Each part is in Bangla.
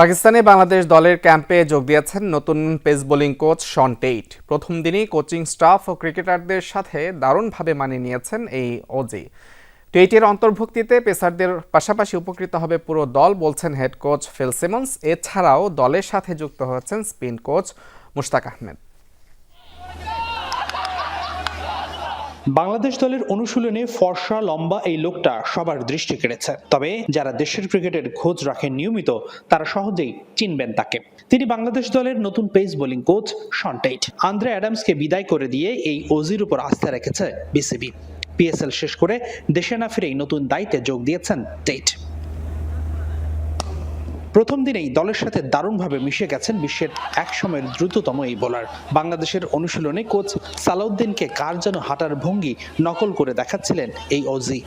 পাকিস্তানে বাংলাদেশ দলের ক্যাম্পে যোগ দিয়েছেন নতুন pace bowling coach Shaun Tait. প্রথম দিনই কোচিং স্টাফ ও ক্রিকেটারদের সাথে দারুণভাবে মানিয়ে নিয়েছেন এই অজি টেইটের অন্তর্ভুক্তিতে পেসারদের পাশাপাশি উপকৃত হবে পুরো দল, বলছেন হেড কোচ ফিল সিমন্স। এছাড়াও দলের সাথে যুক্ত হয়েছেন স্পিন কোচ মুশতাক আহমেদ। বাংলাদেশ দলের অনুশীলনে ফর্সা, লম্বা এই লোকটা সবার দৃষ্টি কেড়েছে। তবে যারা দেশের ক্রিকেটের খোঁজ রাখেন নিয়মিত, তারা সহজেই চিনবেন তাকে। তিনি বাংলাদেশ দলের নতুন pace bowling coach Shaun Tait Andre অ্যাডামসকে বিদায় করে দিয়ে এই ওজির উপর আস্থা রেখেছে বিসিবি। পিএসএল শেষ করে দেশে না ফিরেই নতুন দায়িত্বে যোগ দিয়েছেন টেইট। প্রথম দিনেই দলের সাথে দারুণভাবে মিশে গেছেন বিশ্বের এক সময়ের দ্রুততম এই বোলার। বাংলাদেশের অনুশীলনে কোচ সালাউদ্দিনকে কার যেন হাঁটার ভঙ্গি নকল করে দেখাচ্ছিলেন এই অজি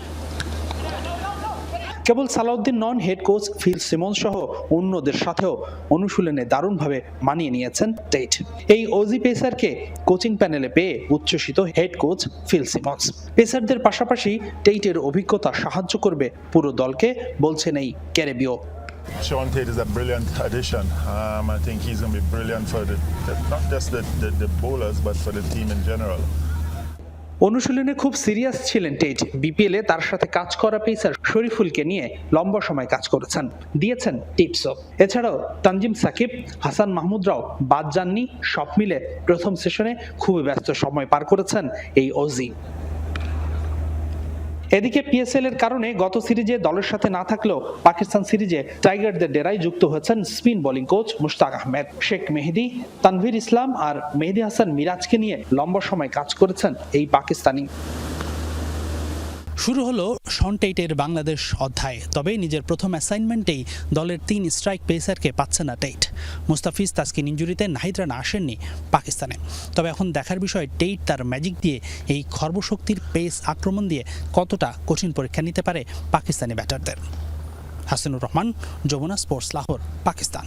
কেবল সালাউদ্দিন নন, হেড কোচ ফিল সিমন সহ অন্যদের সাথেও অনুশীলনে দারুণভাবে মানিয়ে নিয়েছেন টেট। এই ওজি পেসারকে কোচিং প্যানেলে পেয়ে উচ্ছ্বসিত হেড কোচ ফিল সিমন্স। পেসারদের পাশাপাশি টেইটের অভিজ্ঞতা সাহায্য করবে পুরো দলকে, বলছেন এই ক্যারেবিও Sean Tate is a brilliant addition. Um, I think he's going to be brilliant for the, the not just the, the, the bowlers, but for the team in general. অনুশীলনে খুব সিরিয়াস ছিলেন টেট বিপিএলে তার সাথে কাজ করা পেসার শরীফুলকে নিয়ে লম্বা সময় কাজ করেছেন দিয়েছেন টিপসও এছাড়াও তানজিম সাকিব হাসান মাহমুদরাও বাদ যাননি সব মিলে প্রথম সেশনে খুবই ব্যস্ত সময় পার করেছেন এই ওজি এদিকে পিএসএল এর কারণে গত সিরিজে দলের সাথে না থাকলেও পাকিস্তান সিরিজে টাইগারদের ডেরায় যুক্ত হয়েছেন spin bowling coach Mushtaq Ahmed. Sheikh Mehedi, Tanvir Islam আর মেহেদি হাসান মিরাজকে নিয়ে লম্বা সময় কাজ করেছেন এই পাকিস্তানি। শুরু হলো শন টেইটের বাংলাদেশ অধ্যায়। তবে নিজের প্রথম অ্যাসাইনমেন্টেই দলের তিন স্ট্রাইক পেসারকে পাচ্ছে না টেইট। মুস্তাফিজ তাসকিন ইঞ্জুরিতে নাহিদ রানা আসেননি পাকিস্তানে। তবে এখন দেখার বিষয়, টেইট তার ম্যাজিক দিয়ে এই খর্বশক্তির পেস আক্রমণ দিয়ে কতটা কঠিন পরীক্ষা নিতে পারে পাকিস্তানি ব্যাটারদের। হাসিনুর রহমান, যমুনা স্পোর্টস, লাহোর, পাকিস্তান।